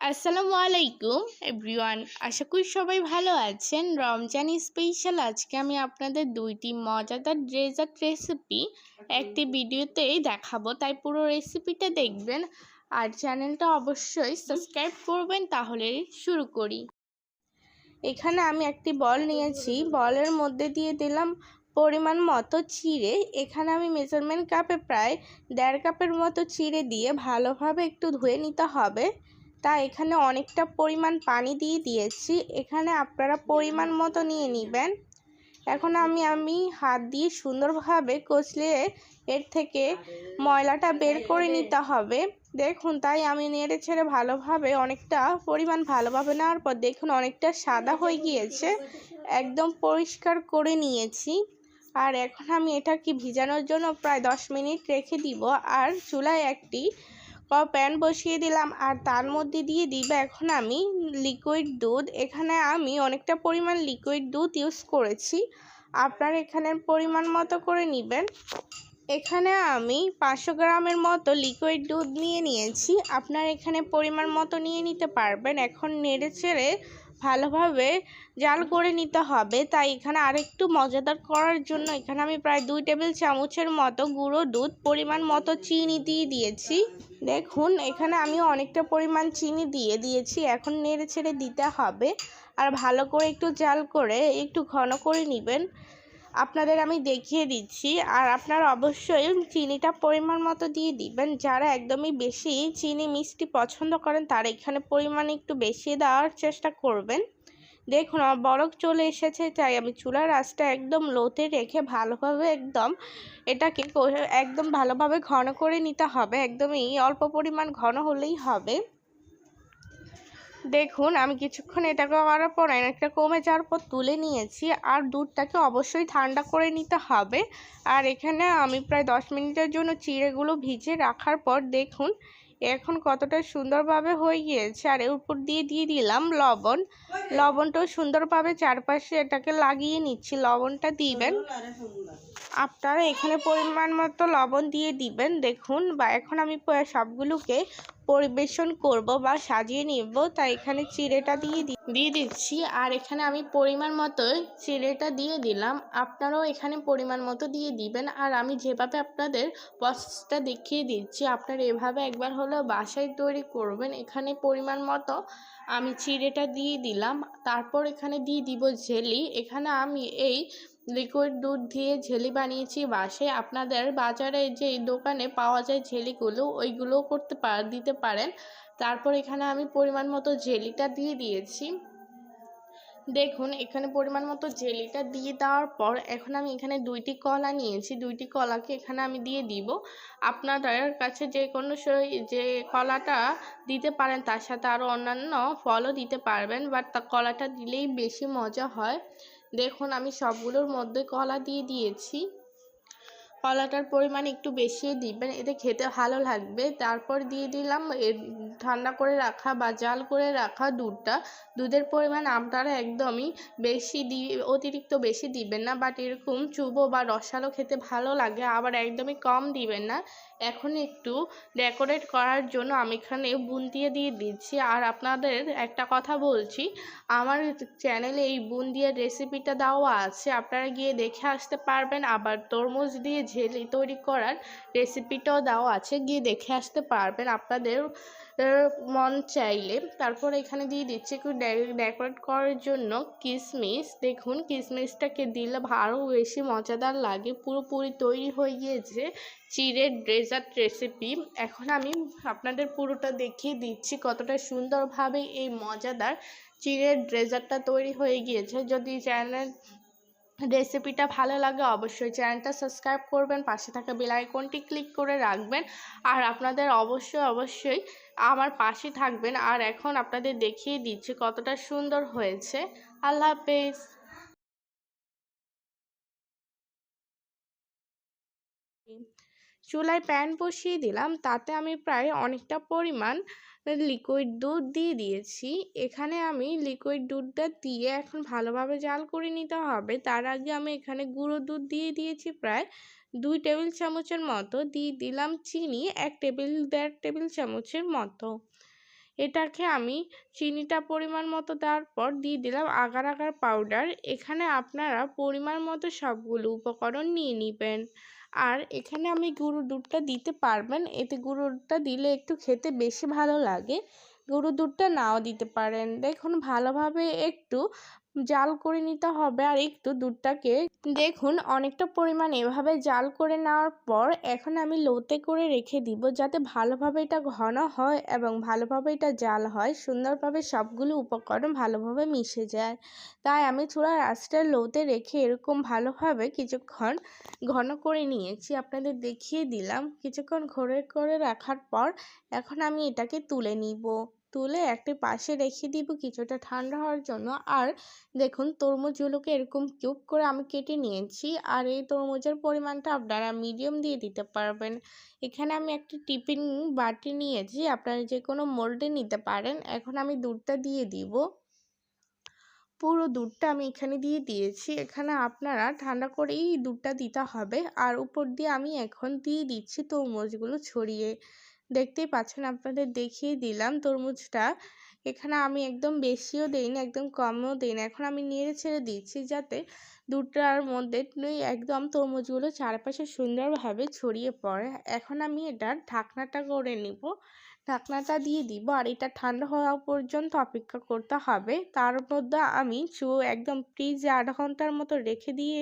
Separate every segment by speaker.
Speaker 1: আসসালামু আলাইকুম এভরিওয়ান আশা করি সবাই ভালো আছেন। রমজান স্পেশাল আজকে আমি আপনাদের দুইটি মজাদার ডেজার্ট রেসিপি একটি ভিডিওতেই দেখাবো। তাই পুরো রেসিপিটা দেখবেন আর চ্যানেলটা অবশ্যই সাবস্ক্রাইব করবেন, তাহলে শুরু করি। এখানে আমি একটি বল নিয়েছি। বলের মধ্যে দিয়ে দিলাম পরিমাণ মতো চিড়ে। এখানে আমি মেজারমেন্ট কাপে প্রায় দেড় কাপের মতো চিড়ে দিয়ে ভালোভাবে একটু ধুয়ে নিতে হবে। তা এখানে অনেকটা পরিমাণ পানি দিয়ে দিয়েছি। এখানে আপনারা পরিমাণ মতো নিয়ে নেবেন। এখন আমি আমি হাত দিয়ে সুন্দরভাবে কচলিয়ে এর থেকে ময়লাটা বের করে নিতে হবে। দেখুন, তাই আমি নেড়ে ছেড়ে ভালোভাবে অনেকটা পরিমাণ ভালোভাবে নেওয়ার পর দেখুন অনেকটা সাদা হয়ে গিয়েছে। একদম পরিষ্কার করে নিয়েছি। আর এখন আমি এটাকে ভিজানোর জন্য প্রায় দশ মিনিট রেখে দিব। আর চুলায় একটি প্যান বসিয়ে দিলাম আর তার মধ্যে দিয়ে দিব এখন আমি লিকুইড দুধ। এখানে আমি অনেকটা পরিমাণ লিকুইড দুধ ইউজ করেছি। আপনার এখানে পরিমাণ মতো করে নেবেন। এখানে আমি পাঁচশো গ্রামের মতো লিকুইড দুধ নিয়ে নিয়েছি। আপনার এখানে পরিমাণ মতো নিয়ে নিতে পারবেন। এখন নেড়ে চেড়ে ভালোভাবে জাল করে নিতে হবে। তাই এখানে আরেকটু মজাদার করার জন্য এখানে আমি প্রায় দুই টেবিল চামচের মতো গুঁড়ো দুধ পরিমাণ মতো চিনি দিয়ে দিয়েছি। দেখুন, এখানে আমি অনেকটা পরিমাণ চিনি দিয়ে দিয়েছি। এখন নেড়ে ছেড়ে দিতে হবে। আর ভালো করে একটু জাল করে একটু ঘন করে নেবেন। আপনাদের আমি দেখিয়ে দিচ্ছি। আর আপনারা অবশ্যই চিনিটা পরিমাণ মতো দিয়ে দিবেন। যারা একদমই বেশি চিনি মিষ্টি পছন্দ করেন, তারা এখানে পরিমাণ একটু বেশি দেওয়ার চেষ্টা করবেন। দেখুন, আমার বরফ চলে এসেছে, তাই আমি চুলার আঁচটা একদম লোতে রেখে ভালোভাবে একদম এটাকে একদম ভালোভাবে ঘন করে নিতে হবে। একদমই অল্প পরিমাণ ঘন হলেই হবে। দেখুন, আমি কিছুক্ষণ এটাকে করার পর অনেকটা কমে যাওয়ার পর তুলে নিয়েছি। আর দুধটাকে অবশ্যই ঠান্ডা করে নিতে হবে। আর এখানে আমি প্রায় দশ মিনিটের জন্য চিড়েগুলো ভিজে রাখার পর দেখুন, এখন কতটা সুন্দরভাবে হয়ে গিয়েছে। আর এর উপর দিয়ে দিয়ে দিলাম লবণ। লবণটাও সুন্দরভাবে চারপাশে এটাকে লাগিয়ে নিচ্ছি। লবণটা দিবেন। আপনারা এখানে পরিমাণ মতো লবণ দিয়ে দিবেন। দেখুন, বা এখন আমি সবগুলোকে পরিবেশন করব বা সাজিয়ে নিব। তাই এখানে চিড়েটা দিয়ে দিয়ে দিচ্ছি। আর এখানে আমি পরিমাণ মতো চিড়েটা দিয়ে দিলাম। আপনারাও এখানে পরিমাণ মতো দিয়ে দিবেন। আর আমি যেভাবে আপনাদের প্রসেসটা দেখিয়ে দিচ্ছি, আপনারা এভাবে একবার হলেও বাসায় তৈরি করবেন। এখানে পরিমাণ মতো আমি চিড়েটা দিয়ে দিলাম। তারপর এখানে দিয়ে দিব জেলি। এখানে আমি এই লিকুইড দুধ দিয়ে ঝেলি বানিয়েছি বাসায় আপনাদের বাজারে যে দোকানে পাওয়া যায় ঝেলিগুলো ওইগুলোও করতে পার দিতে পারেন। তারপর এখানে আমি পরিমাণ মতো জেলিটা দিয়ে দিয়েছি। দেখুন, এখানে পরিমাণ মতো জেলিটা দিয়ে দেওয়ার পর এখন আমি এখানে দুইটি কলা নিয়েছি। দুইটি কলাকে এখানে আমি দিয়ে দিব। আপনাদের কাছে যে কোনো যে কলাটা দিতে পারেন, তার সাথে আরও অন্যান্য ফলও দিতে পারবেন, বাট কলাটা দিলেই বেশি মজা হয়। দেখুন আমি সবগুলোর মধ্যে কলা দিয়ে দিয়েছি। কলাটার পরিমাণ একটু বেশি দিবেন এতে খেতে ভালো লাগবে। তারপর দিয়ে দিলাম ঠান্ডা করে রাখা বা জাল করে রাখা দুধটা। দুধের পরিমাণ আপনারা একদমই বেশি দি, অতিরিক্ত বেশি দিবেন না বাট এরকম চুবো বা রসালো খেতে ভালো লাগে, আবার একদমই কম দিবেন না। এখন একটু ডেকোরেট করার জন্য আমি এখানে বুন্দিয়া দিয়ে দিয়ে দিচ্ছি। আর আপনাদের একটা কথা বলছি, আমার চ্যানেলে এই বুন্দিয়ার রেসিপিটা দেওয়া আছে, আপনারা গিয়ে দেখে আসতে পারবেন, আবার তরমুজ দিয়ে ঝেলি তৈরি করার রেসিপিটাও দেওয়া আছে। গিয়ে দেখে আসতে পারবেন। আপনাদের মন চাইলে। তারপর এখানে দিয়ে দিচ্ছি একটু ডেকোরেট করার জন্য কিশমিশ দেখুন কিশমিশটাকে দিলে আরও বেশি মজাদার লাগে। পুরোপুরি তৈরি হয়ে গিয়েছে চিড়ের ডেজার্ট রেসিপি এখন আমি আপনাদের পুরোটা দেখিয়ে দিচ্ছি কতটা সুন্দরভাবে এই মজাদার চিড়ের ডেজার্টটা তৈরি হয়ে গিয়েছে। যদি চ্যানেল রেসিপিটা ভালো লাগে অবশ্যই চ্যানেলটা সাবস্ক্রাইব করবেন, পাশে থাকা বেল আইকনটি ক্লিক করে রাখবেন। আর আপনাদের অবশ্যই অবশ্যই আমার পাশে থাকবেন। আর এখন আপনাদের দেখিয়ে দিচ্ছি কতটা সুন্দর হয়েছে। আল্লাহ হাফেজ। চুলায় প্যান বসিয়ে দিলাম, তাতে আমি প্রায় অনেকটা পরিমাণ লিকুইড দুধ দিয়ে দিয়েছি। এখানে আমি লিকুইড দুধটা দিয়ে এখন ভালোভাবে জাল করে নিতে হবে। তার আগে আমি এখানে গুঁড়ো দুধ দিয়ে দিয়েছি প্রায় দুই টেবিল চামচের মতো। দিয়ে দিলাম চিনি, এক টেবিল, দেড় টেবিল চামচের মতো। এটাকে আমি চিনিটা পরিমাণ মতো দেওয়ার পর দিয়ে দিলাম আগার আগার পাউডার এখানে আপনারা পরিমাণ মতো সবগুলো উপকরণ নিয়ে নেবেন। আর এখানে আমি গুঁড়ো দুধটা দিতে পারবেন। এতে গুঁড়োটা দিলে একটু খেতে বেশি ভালো লাগে। গরুর দুধটা নাও দিতে পারেন। দেখুন ভালোভাবে একটু জাল করে নিতে হবে। আর একটু দুধটাকে দেখুন, অনেকটা পরিমাণ এভাবে জাল করে নেওয়ার পর এখন আমি লোতে করে রেখে দিব যাতে ভালোভাবে এটা ঘন হয় এবং ভালোভাবে এটা জাল হয়। সুন্দরভাবে সবগুলো উপকরণ ভালোভাবে মিশে যায়। তাই আমি চুলার আঁচটা লোতে রেখে এরকম ভালোভাবে কিছুক্ষণ ঘন করে নিয়েছি। আপনাদের দেখিয়ে দিলাম। কিছুক্ষণ ঘরে করে রাখার পর এখন আমি এটাকে তুলে নিব। তুলে একটি পাশে রেখে দিব কিছুটা ঠান্ডা হওয়ার জন্য। আর দেখুন, তরমুজগুলোকে এরকম কিউব করে আমি কেটে নিয়েছি। আর এই তরমুজের পরিমাণটা আপনারা মিডিয়াম দিয়ে দিতে পারবেন। এখানে আমি একটি টিফিন বাটি নিয়েছি, আপনারা যে কোনো মোল্ডে নিতে পারেন। এখন আমি দুধটা দিয়ে দিব। পুরো দুধটা আমি এখানে দিয়ে দিয়েছি। এখানে আপনারা ঠান্ডা করেই দুধটা দিতে হবে। আর উপর দিয়ে আমি এখন দিয়ে দিচ্ছি তরমুজগুলো ছড়িয়ে। দেখতেই পাচ্ছেন, আপনাদের দেখিয়ে দিলাম তরমুজটা। এখানে আমি একদম বেশিও দিই না একদম কমও দিই না এখন আমি নেড়ে ছেড়ে দিচ্ছি যাতে দুটার মধ্যে একদম তরমুজগুলো চারপাশে সুন্দরভাবে ছড়িয়ে পড়ে। এখন আমি এটা ঢাকনাটা করে নিব। ঢাকনাটা দিয়ে দিব আর এটা ঠান্ডা হওয়া পর্যন্ত অপেক্ষা করতে হবে। তার মধ্যে আমি চু একদম ফ্রিজে আধ ঘণ্টার মতো রেখে দিয়ে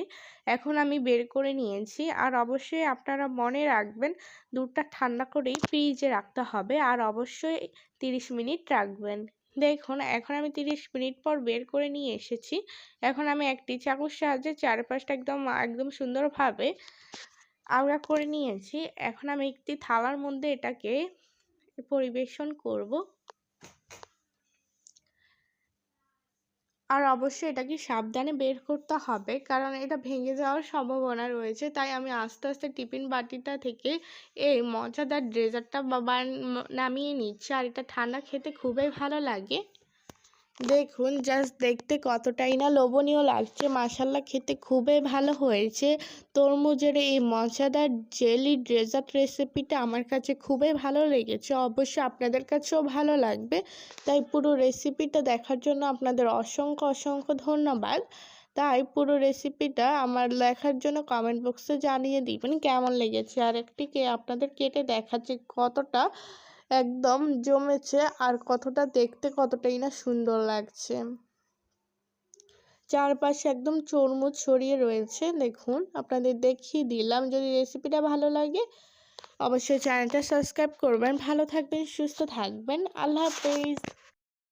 Speaker 1: এখন আমি বের করে নিয়েছি। আর অবশ্যই আপনারা মনে রাখবেন, দুধটা ঠান্ডা করেই ফ্রিজে রাখতে হবে আর অবশ্যই তিরিশ মিনিট রাখবেন। দেখুন, এখন আমি তিরিশ মিনিট পর বের করে নিয়ে এসেছি। এখন আমি একটি চাকুর সাহায্যে চারপাশটা একদম একদম সুন্দরভাবে আলগা করে নিয়েছি। এখন আমি একটি থালার মধ্যে এটাকে পরিবেশন করব। আর অবশ্যই এটাকে সাবধানে বের করতে হবে, কারণ এটা ভেঙে যাওয়ার সম্ভাবনা রয়েছে। তাই আমি আস্তে আস্তে টিফিন বাটিটা থেকে এই মজাদার ড্রেজারটা নামিয়ে নিচ্ছি। আর এটা ঠান্ডা খেতে খুবই ভালো লাগে। দেখুন জাস্ট দেখতে কতটাই না লোভনীয় লাগছে। মাসাল্লা খেতে খুবই ভালো হয়েছে। তরমুজের এই মজাদার জেলি ডেজার্ট রেসিপিটা আমার কাছে খুবই ভালো লেগেছে। অবশ্যই আপনাদের কাছেও ভালো লাগবে। তাই পুরো রেসিপিটা দেখার জন্য আপনাদের অসংখ্য অসংখ্য ধন্যবাদ। তাই পুরো রেসিপিটা আমার লেখার জন্য কমেন্ট বক্সে জানিয়ে দিবেন, কেমন লেগেছে? আর একটিকে আপনাদের কেটে দেখাচ্ছে কতটা একদম জমেছে আর কতটা দেখতে কতটাই না সুন্দর লাগছে। চারপাশে একদম চরমুজ ছড়িয়ে রয়েছে, দেখুন। আপনাদের দেখিয়ে দিলাম, যদি রেসিপিটা ভালো লাগে, অবশ্যই চ্যানেলটা সাবস্ক্রাইব করবেন। ভালো থাকবেন, সুস্থ থাকবেন। আল্লাহ হাফেজ।